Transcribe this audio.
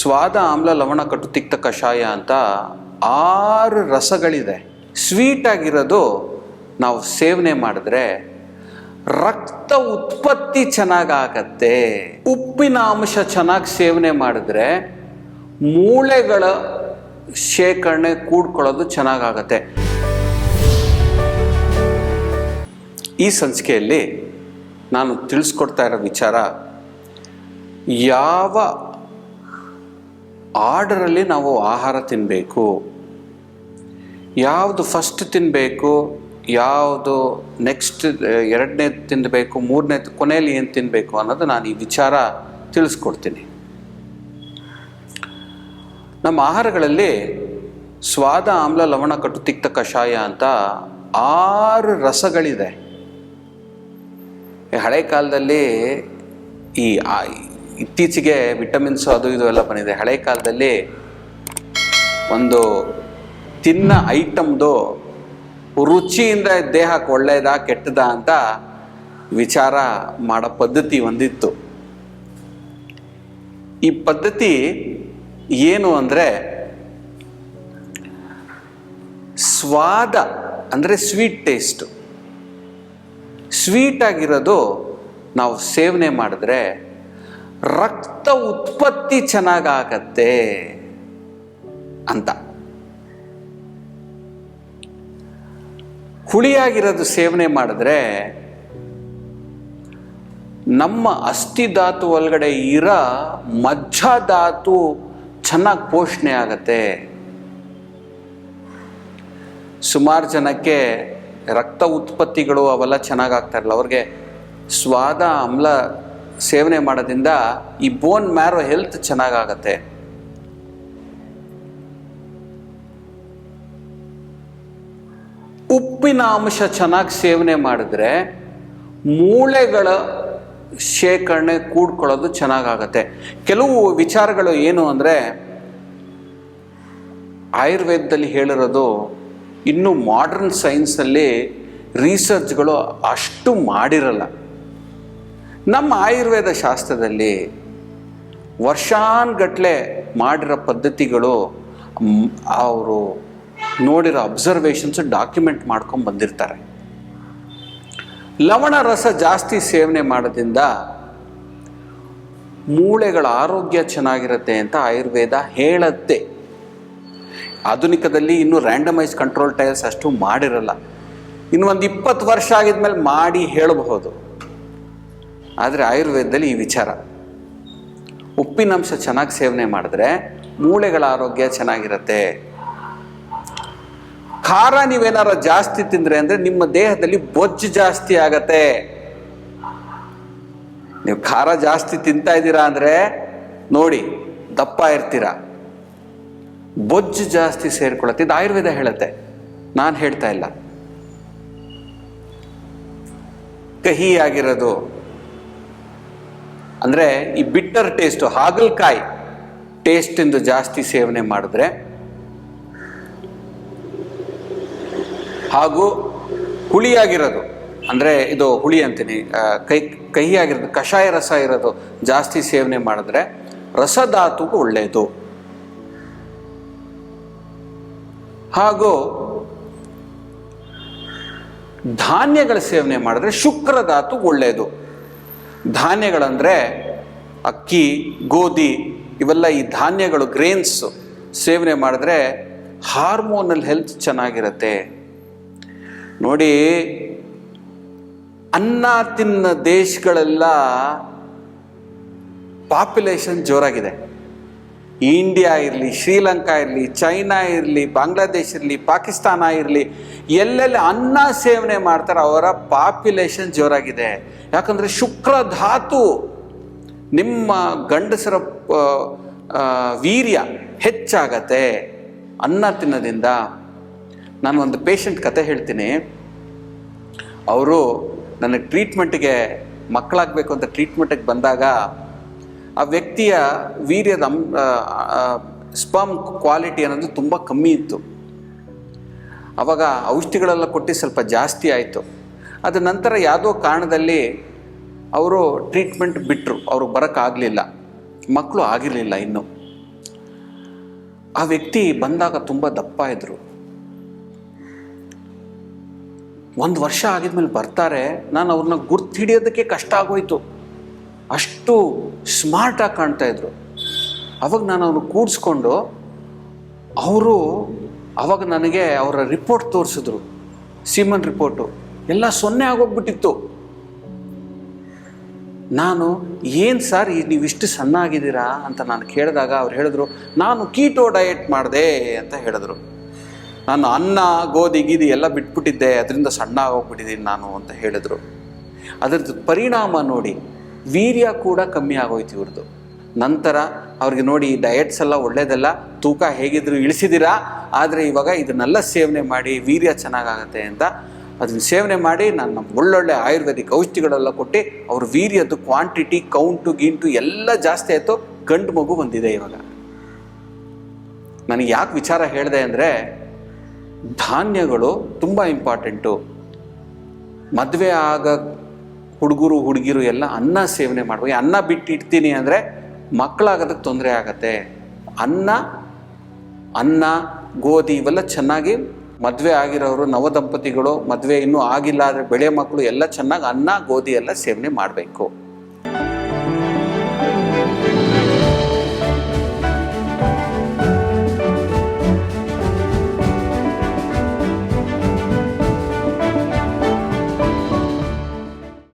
ಸ್ವಾದ ಆಮ್ಲ ಲವಣ ಕಟು ತಿಕ್ತ ಕಷಾಯ ಅಂತ ಆರು ರಸಗಳಿದೆ. ಸ್ವೀಟ್ ಆಗಿರೋದು ನಾವು ಸೇವನೆ ಮಾಡಿದ್ರೆ ರಕ್ತ ಉತ್ಪತ್ತಿ ಚೆನ್ನಾಗಾಗತ್ತೆ. ಉಪ್ಪಿನ ಅಂಶ ಚೆನ್ನಾಗಿ ಸೇವನೆ ಮಾಡಿದ್ರೆ ಮೂಳೆಗಳ ಶೇಖರಣೆ ಕೂಡ್ಕೊಳ್ಳೋದು ಚೆನ್ನಾಗಾಗತ್ತೆ. ಈ ಸಂಚಿಕೆಯಲ್ಲಿ ನಾನು ತಿಳಿಸ್ಕೊಡ್ತಾ ಇರೋ ವಿಚಾರ ಯಾವ ಆರ್ಡರಲ್ಲಿ ನಾವು ಆಹಾರ ತಿನ್ನಬೇಕು ಯಾವುದು ಫಸ್ಟ್ ತಿನ್ನಬೇಕು ಯಾವುದು ನೆಕ್ಸ್ಟ್ ಎರಡನೇ ತಿನ್ನಬೇಕು ಮೂರನೇ, ಕೊನೆಯಲ್ಲಿ ಏನು ತಿನ್ನಬೇಕು ಅನ್ನೋದು ನಾನು ಈ ವಿಚಾರ ತಿಳಿಸ್ಕೊಡ್ತೀನಿ. ನಮ್ಮ ಆಹಾರಗಳಲ್ಲಿ ಸ್ವಾದ, ಆಮ್ಲ, ಲವಣ ಕಟ್ಟು ತಿಕ್ತ, ಕಷಾಯ ಅಂತ ಆರು ರಸಗಳಿದೆ. ಹಳೆ ಕಾಲದಲ್ಲಿ ಈ ಇತ್ತೀಚೆಗೆ ವಿಟಮಿನ್ಸು ಅದು ಇದು ಎಲ್ಲ ಬಂದಿದೆ. ಹಳೆ ಕಾಲದಲ್ಲಿ ಒಂದು ತಿನ್ನ ಐಟಮ್ದು ರುಚಿಯಿಂದ ದೇಹಕ್ಕೆ ಒಳ್ಳೆಯದಾ ಕೆಟ್ಟದಾ ಅಂತ ವಿಚಾರ ಮಾಡೋ ಪದ್ಧತಿ ಒಂದಿತ್ತು. ಈ ಪದ್ಧತಿ ಏನು ಅಂದರೆ ಸ್ವಾದ ಅಂದರೆ ಸ್ವೀಟ್ ಟೇಸ್ಟು. ಸ್ವೀಟಾಗಿರೋದು ನಾವು ಸೇವನೆ ಮಾಡಿದ್ರೆ ರಕ್ತ ಉತ್ಪತ್ತಿ ಚೆನ್ನಾಗಾಗತ್ತೆ ಅಂತ. ಹುಳಿಯಾಗಿರೋದು ಸೇವನೆ ಮಾಡಿದ್ರೆ ನಮ್ಮ ಅಸ್ಥಿಧಾತು ಒಳಗಡೆ ಇರೋ ಮಜ್ಜಾಧಾತು ಚೆನ್ನಾಗಿ ಪೋಷಣೆ ಆಗತ್ತೆ. ಸುಮಾರು ಜನಕ್ಕೆ ರಕ್ತ ಉತ್ಪತ್ತಿಗಳು ಅವೆಲ್ಲ ಚೆನ್ನಾಗಿ ಆಗ್ತಾ ಇರಲ್ಲ. ಅವ್ರಿಗೆ ಸ್ವಾದ ಆಮ್ಲ ಸೇವನೆ ಮಾಡೋದ್ರಿಂದ ಈ ಬೋನ್ ಮ್ಯಾರೋ ಹೆಲ್ತ್ ಚೆನ್ನಾಗಾಗತ್ತೆ. ಉಪ್ಪಿನ ಅಂಶ ಚೆನ್ನಾಗಿ ಸೇವನೆ ಮಾಡಿದ್ರೆ ಮೂಳೆಗಳ ಶೇಖರಣೆ ಕೂಡ್ಕೊಳ್ಳೋದು ಚೆನ್ನಾಗಾಗತ್ತೆ. ಕೆಲವು ವಿಚಾರಗಳು ಏನು ಅಂದರೆ ಆಯುರ್ವೇದದಲ್ಲಿ ಹೇಳಿರೋದು ಇನ್ನು ಮಾಡರ್ನ್ ಸೈನ್ಸಲ್ಲಿ ರಿಸರ್ಚ್ಗಳು ಅಷ್ಟು ಮಾಡಿರಲ್ಲ. ನಮ್ಮ ಆಯುರ್ವೇದ ಶಾಸ್ತ್ರದಲ್ಲಿ ವರ್ಷಾನ್ಗಟ್ಲೆ ಮಾಡಿರೋ ಪದ್ಧತಿಗಳು ಅವರು ನೋಡಿರೋ ಅಬ್ಸರ್ವೇಷನ್ಸ್ ಡಾಕ್ಯುಮೆಂಟ್ ಮಾಡ್ಕೊಂಡು ಬಂದಿರ್ತಾರೆ. ಲವಣ ರಸ ಜಾಸ್ತಿ ಸೇವನೆ ಮಾಡೋದ್ರಿಂದ ಮೂಳೆಗಳ ಆರೋಗ್ಯ ಚೆನ್ನಾಗಿರುತ್ತೆ ಅಂತ ಆಯುರ್ವೇದ ಹೇಳತ್ತೆ. ಆಧುನಿಕದಲ್ಲಿ ಇನ್ನೂ ರ್ಯಾಂಡಮೈಸ್ ಕಂಟ್ರೋಲ್ ಟೈಲ್ಸ್ ಅಷ್ಟು ಮಾಡಿರಲ್ಲ. ಇನ್ನು ಒಂದು ಇಪ್ಪತ್ತು ವರ್ಷ ಆಗಿದ್ಮೇಲೆ ಮಾಡಿ ಹೇಳಬಹುದು. ಆದರೆ ಆಯುರ್ವೇದದಲ್ಲಿ ಈ ವಿಚಾರ. ಉಪ್ಪಿನಂಶ ಚೆನ್ನಾಗಿ ಸೇವನೆ ಮಾಡಿದ್ರೆ ಮೂಳೆಗಳ ಆರೋಗ್ಯ ಚೆನ್ನಾಗಿರುತ್ತೆ. ಖಾರ ನೀವೇನಾರ ಜಾಸ್ತಿ ತಿಂದ್ರೆ ಅಂದ್ರೆ ನಿಮ್ಮ ದೇಹದಲ್ಲಿ ಬೊಜ್ಜು ಜಾಸ್ತಿ ಆಗತ್ತೆ. ನೀವು ಖಾರ ಜಾಸ್ತಿ ತಿಂತಾ ಇದ್ದೀರಾ ಅಂದ್ರೆ ನೋಡಿ, ದಪ್ಪ ಇರ್ತೀರ. ಬೊಜ್ಜು ಜಾಸ್ತಿ ಸೇರ್ಕೊಳತ್ತೆ. ಇದು ಆಯುರ್ವೇದ ಹೇಳುತ್ತೆ. ನಾನು ಹೇಳ್ತಾ ಇಲ್ಲ. ಕಹಿ ಆಗಿರೋದು ಅಂದರೆ ಈ ಬಿಟ್ಟರ್ ಟೇಸ್ಟು ಹಾಗಲಕಾಯಿ ಟೇಸ್ಟಿಂದು ಜಾಸ್ತಿ ಸೇವನೆ ಮಾಡಿದ್ರೆ ಹಾಗೂ ಹುಳಿಯಾಗಿರೋದು, ಅಂದರೆ ಇದು ಹುಳಿ ಅಂತೀನಿ ಕೈ, ಕಹಿಯಾಗಿರೋದು, ಕಷಾಯ ರಸ ಇರೋದು ಜಾಸ್ತಿ ಸೇವನೆ ಮಾಡಿದ್ರೆ ರಸಧಾತುಗೂ ಒಳ್ಳೆಯದು. ಹಾಗೂ ಧಾನ್ಯಗಳ ಸೇವನೆ ಮಾಡಿದ್ರೆ ಶುಕ್ರಧಾತು ಒಳ್ಳೆಯದು. ಧಾನ್ಯಗಳಂದರೆ ಅಕ್ಕಿ, ಗೋಧಿ, ಇವೆಲ್ಲ ಈ ಧಾನ್ಯಗಳು ಗ್ರೇನ್ಸು ಸೇವನೆ ಮಾಡಿದ್ರೆ ಹಾರ್ಮೋನಲ್ ಹೆಲ್ತ್ ಚೆನ್ನಾಗಿರುತ್ತೆ. ನೋಡಿ, ಅನ್ನ ತಿನ್ನ ದೇಶಗಳೆಲ್ಲ ಪಾಪ್ಯುಲೇಷನ್ ಜೋರಾಗಿದೆ. ಇಂಡಿಯಾ ಇರಲಿ, ಶ್ರೀಲಂಕಾ ಇರಲಿ, ಚೈನಾ ಇರಲಿ, ಬಾಂಗ್ಲಾದೇಶ್ ಇರಲಿ, ಪಾಕಿಸ್ತಾನ ಇರಲಿ, ಎಲ್ಲೆಲ್ಲಿ ಅನ್ನ ಸೇವನೆ ಮಾಡ್ತಾರೆ ಅವರ ಪಾಪ್ಯುಲೇಷನ್ ಜೋರಾಗಿದೆ. ಯಾಕಂದರೆ ಶುಕ್ರ ಧಾತು ನಿಮ್ಮ ಗಂಡಸರ ವೀರ್ಯ ಹೆಚ್ಚಾಗತ್ತೆ. ಅನ್ನ ತಿನ್ನೋದ್ರಿಂದ ನಾನು ಒಂದು ಪೇಷಂಟ್ ಕತೆ ಹೇಳ್ತೀನಿ. ಅವರು ನನಗೆ ಟ್ರೀಟ್ಮೆಂಟ್ಗೆ ಮಕ್ಕಳಾಗಬೇಕು ಅಂತ ಟ್ರೀಟ್ಮೆಂಟಿಗೆ ಬಂದಾಗ ಆ ವ್ಯಕ್ತಿಯ ವೀರ್ಯದ ಸ್ಪಮ್ ಕ್ವಾಲಿಟಿ ಅನ್ನೋದು ತುಂಬ ಕಮ್ಮಿ ಇತ್ತು. ಅವಾಗ ಔಷಧಿಗಳೆಲ್ಲ ಕೊಟ್ಟು ಸ್ವಲ್ಪ ಜಾಸ್ತಿ ಆಯಿತು. ಅದ ನಂತರ ಯಾವುದೋ ಕಾರಣದಲ್ಲಿ ಅವರು ಟ್ರೀಟ್ಮೆಂಟ್ ಬಿಟ್ಟರು ಅವರು ಬರೋಕ್ಕಾಗಲಿಲ್ಲ ಮಕ್ಕಳು ಆಗಿರಲಿಲ್ಲ ಇನ್ನು. ಆ ವ್ಯಕ್ತಿ ಬಂದಾಗ ತುಂಬ ದಪ್ಪ ಇದ್ರು. ಒಂದು ವರ್ಷ ಆಗಿದ್ಮೇಲೆ ಬರ್ತಾರೆ, ನಾನು ಅವ್ರನ್ನ ಗುರ್ತು ಹಿಡಿಯೋದಕ್ಕೆ ಕಷ್ಟ ಆಗೋಯ್ತು. ಅಷ್ಟು ಸ್ಮಾರ್ಟಾಗಿ ಕಾಣ್ತಾ ಇದ್ರು. ಅವಾಗ ನಾನು ಅವ್ರನ್ನ ಕೂಡಿಸ್ಕೊಂಡು ಅವರು ಅವಾಗ ನನಗೆ ಅವರ ರಿಪೋರ್ಟ್ ತೋರಿಸಿದ್ರು. ಸೀಮನ್ ರಿಪೋರ್ಟು ಎಲ್ಲ ಸೊನ್ನೆ ಆಗೋಗ್ಬಿಟ್ಟಿತ್ತು. ನಾನು, ಏನು ಸರ್ ನೀವು ಇಷ್ಟು ಸಣ್ಣ ಆಗಿದ್ದೀರಾ ಅಂತ ನಾನು ಕೇಳಿದಾಗ ಅವ್ರು ಹೇಳಿದ್ರು, ನಾನು ಕೀಟೋ ಡಯೆಟ್ ಮಾಡಿದೆ, ಅಂತ ಹೇಳಿದ್ರು. ನಾನು ಅನ್ನ, ಗೋಧಿ ಗೀದಿ ಎಲ್ಲ ಬಿಟ್ಬಿಟ್ಟಿದ್ದೆ, ಅದರಿಂದ ಸಣ್ಣ ಆಗೋಗ್ಬಿಟ್ಟಿದ್ದೀನಿ ನಾನು ಅಂತ ಹೇಳಿದ್ರು. ಅದರದ್ದು ಪರಿಣಾಮ ನೋಡಿ ವೀರ್ಯ ಕೂಡ ಕಮ್ಮಿ ಆಗೋಯ್ತು ಇವ್ರದ್ದು ನಂತರ ಅವ್ರಿಗೆ ನೋಡಿ ಡಯಟ್ಸ್ ಎಲ್ಲ ಒಳ್ಳೇದಲ್ಲ, ತೂಕ ಹೇಗಿದ್ರು ಇಳಿಸಿದಿರಾ, ಆದರೆ ಇವಾಗ ಇದನ್ನೆಲ್ಲ ಸೇವನೆ ಮಾಡಿ ವೀರ್ಯ ಚೆನ್ನಾಗಾಗತ್ತೆ ಅಂತ ಅದನ್ನು ಸೇವನೆ ಮಾಡಿ ನಾನು ನಮ್ಮ ಒಳ್ಳೊಳ್ಳೆ ಆಯುರ್ವೇದಿಕ್ ಔಷಧಿಗಳೆಲ್ಲ ಕೊಟ್ಟು ಅವ್ರ ವೀರ್ಯದ್ದು ಕ್ವಾಂಟಿಟಿ ಕೌಂಟು ಗೀಂಟು ಎಲ್ಲ ಜಾಸ್ತಿ ಆಯಿತು, ಗಂಡು ಮಗು ಬಂದಿದೆ ಇವಾಗ. ನನಗೆ ಯಾಕೆ ವಿಚಾರ ಹೇಳಿದೆ ಅಂದರೆ, ಧಾನ್ಯಗಳು ತುಂಬ ಇಂಪಾರ್ಟೆಂಟು ಮದುವೆ ಆಗ ಹುಡುಗರು, ಹುಡುಗಿರು ಎಲ್ಲ ಅನ್ನ ಸೇವನೆ ಮಾಡ್ಬೇಕು. ಅನ್ನ ಬಿಟ್ಟು ಇಡ್ತೀನಿ ಅಂದರೆ ಮಕ್ಕಳಾಗೋದಕ್ಕೆ ತೊಂದರೆ ಆಗತ್ತೆ. ಅನ್ನ ಅನ್ನ, ಗೋಧಿ ಇವೆಲ್ಲ ಚೆನ್ನಾಗಿ ಮದುವೆ ಆಗಿರೋರು ನವದಂಪತಿಗಳು ಮದುವೆ ಇನ್ನೂ ಆಗಿಲ್ಲ ಆದರೆ ಬೆಳೆ ಮಕ್ಕಳು ಎಲ್ಲ ಚೆನ್ನಾಗಿ ಅನ್ನ, ಗೋಧಿ ಎಲ್ಲ ಸೇವನೆ ಮಾಡಬೇಕು.